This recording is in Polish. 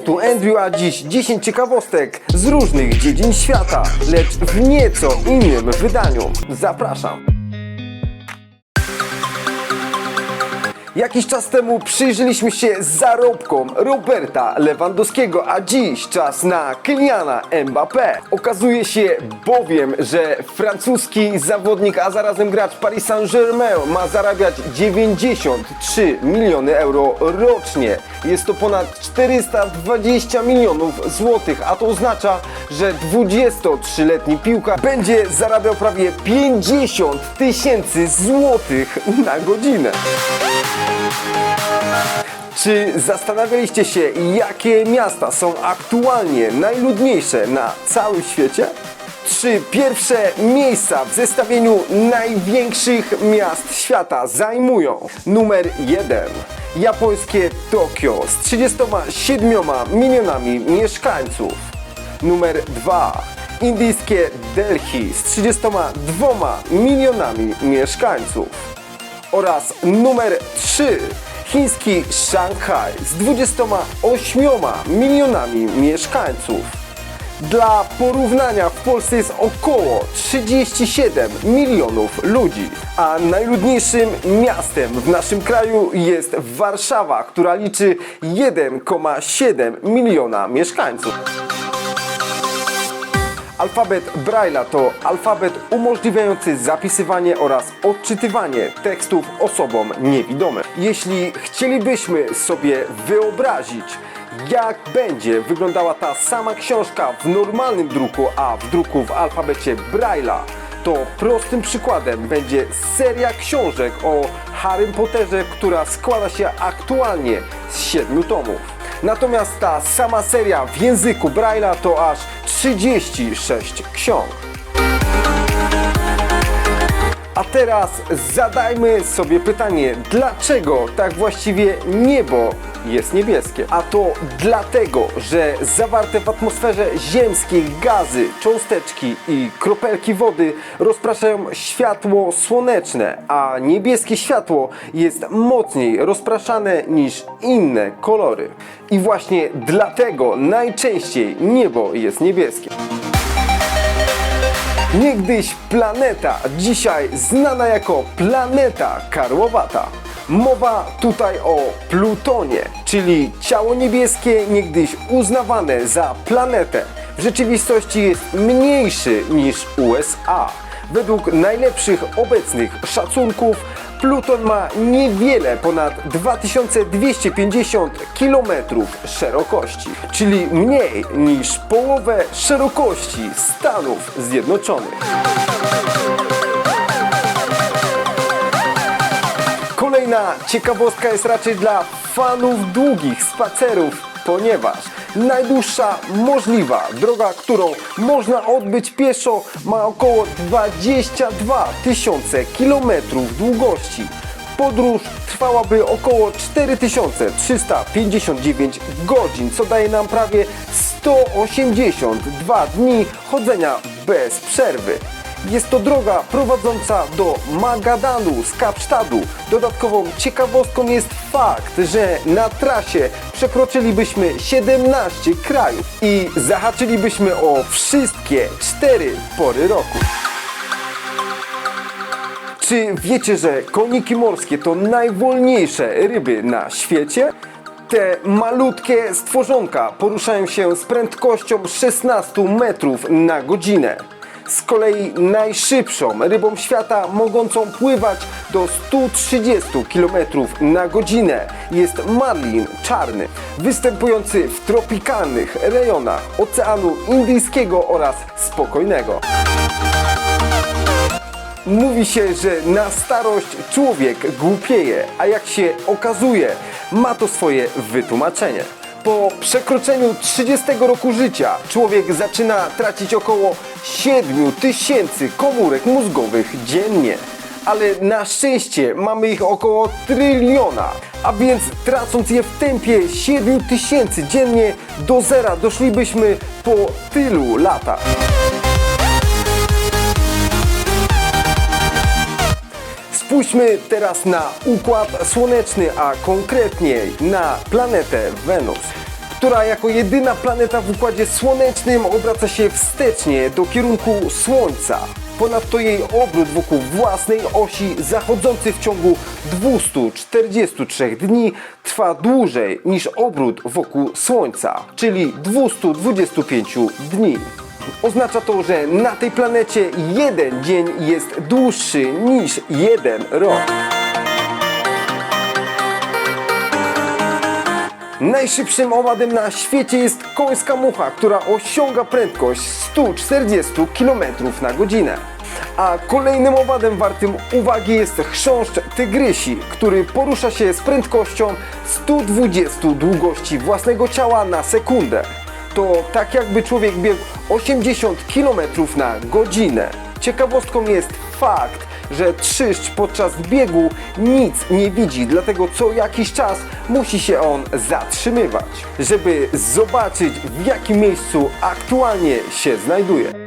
Tu Andrew, a dziś 10 ciekawostek z różnych dziedzin świata, lecz w nieco innym wydaniu. Zapraszam. Jakiś czas temu przyjrzeliśmy się zarobkom Roberta Lewandowskiego, a dziś czas na Kyliana Mbappé. Okazuje się bowiem, że francuski zawodnik, a zarazem gracz Paris Saint-Germain ma zarabiać 93 miliony euro rocznie. Jest to ponad 420 milionów złotych, a to oznacza, że 23-letni piłka będzie zarabiał prawie 50 tysięcy złotych na godzinę. Czy zastanawialiście się, jakie miasta są aktualnie najludniejsze na całym świecie? Trzy pierwsze miejsca w zestawieniu największych miast świata zajmują numer 1 japońskie Tokio z 37 milionami mieszkańców. Numer 2 indyjskie Delhi z 32 milionami mieszkańców oraz numer 3 chiński Szanghaj z 28 milionami mieszkańców. Dla porównania w Polsce jest około 37 milionów ludzi, a najludniejszym miastem w naszym kraju jest Warszawa, która liczy 1,7 miliona mieszkańców. Alfabet Braille'a to alfabet umożliwiający zapisywanie oraz odczytywanie tekstów osobom niewidomym. Jeśli chcielibyśmy sobie wyobrazić, jak będzie wyglądała ta sama książka w normalnym druku, a w druku w alfabecie Braille'a, to prostym przykładem będzie seria książek o Harrym Potterze, która składa się aktualnie z siedmiu tomów. Natomiast ta sama seria w języku Braille'a to aż 36 ksiąg. A teraz zadajmy sobie pytanie, dlaczego tak właściwie niebo jest niebieskie? A to dlatego, że zawarte w atmosferze ziemskiej gazy, cząsteczki i kropelki wody rozpraszają światło słoneczne, a niebieskie światło jest mocniej rozpraszane niż inne kolory. I właśnie dlatego najczęściej niebo jest niebieskie. Niegdyś planeta, dzisiaj znana jako planeta karłowata. Mowa tutaj o Plutonie, czyli ciało niebieskie niegdyś uznawane za planetę. W rzeczywistości jest mniejszy niż USA. Według najlepszych obecnych szacunków Pluton ma niewiele ponad 2250 km szerokości, czyli mniej niż połowę szerokości Stanów Zjednoczonych. Kolejna ciekawostka jest raczej dla fanów długich spacerów, ponieważ najdłuższa możliwa droga, którą można odbyć pieszo, ma około 22 tysiące kilometrów długości. Podróż trwałaby około 4359 godzin, co daje nam prawie 182 dni chodzenia bez przerwy. Jest to droga prowadząca do Magadanu z Kapsztadu. Dodatkową ciekawostką jest fakt, że na trasie przekroczylibyśmy 17 krajów i zahaczylibyśmy o wszystkie cztery pory roku. Czy wiecie, że koniki morskie to najwolniejsze ryby na świecie? Te malutkie stworzonka poruszają się z prędkością 16 metrów na godzinę. Z kolei najszybszą rybą świata, mogącą pływać do 130 km na godzinę, jest marlin czarny, występujący w tropikalnych rejonach Oceanu Indyjskiego oraz Spokojnego. Mówi się, że na starość człowiek głupieje, a jak się okazuje, ma to swoje wytłumaczenie. Po przekroczeniu 30 roku życia człowiek zaczyna tracić około 7 tysięcy komórek mózgowych dziennie. Ale na szczęście mamy ich około tryliona, a więc tracąc je w tempie 7 tysięcy dziennie do zera doszlibyśmy po tylu latach. Spójrzmy teraz na Układ Słoneczny, a konkretniej na planetę Wenus. która jako jedyna planeta w Układzie Słonecznym obraca się wstecznie do kierunku Słońca. Ponadto jej obrót wokół własnej osi zachodzący w ciągu 243 dni trwa dłużej niż obrót wokół Słońca, czyli 225 dni. Oznacza to, że na tej planecie jeden dzień jest dłuższy niż jeden rok. Najszybszym owadem na świecie jest końska mucha, która osiąga prędkość 140 km na godzinę. A kolejnym owadem wartym uwagi jest chrząszcz tygrysi, który porusza się z prędkością 120 długości własnego ciała na sekundę. To tak jakby człowiek biegł 80 km na godzinę. Ciekawostką jest fakt, że trzyszcz podczas biegu nic nie widzi, dlatego co jakiś czas musi się on zatrzymywać, żeby zobaczyć w jakim miejscu aktualnie się znajduje.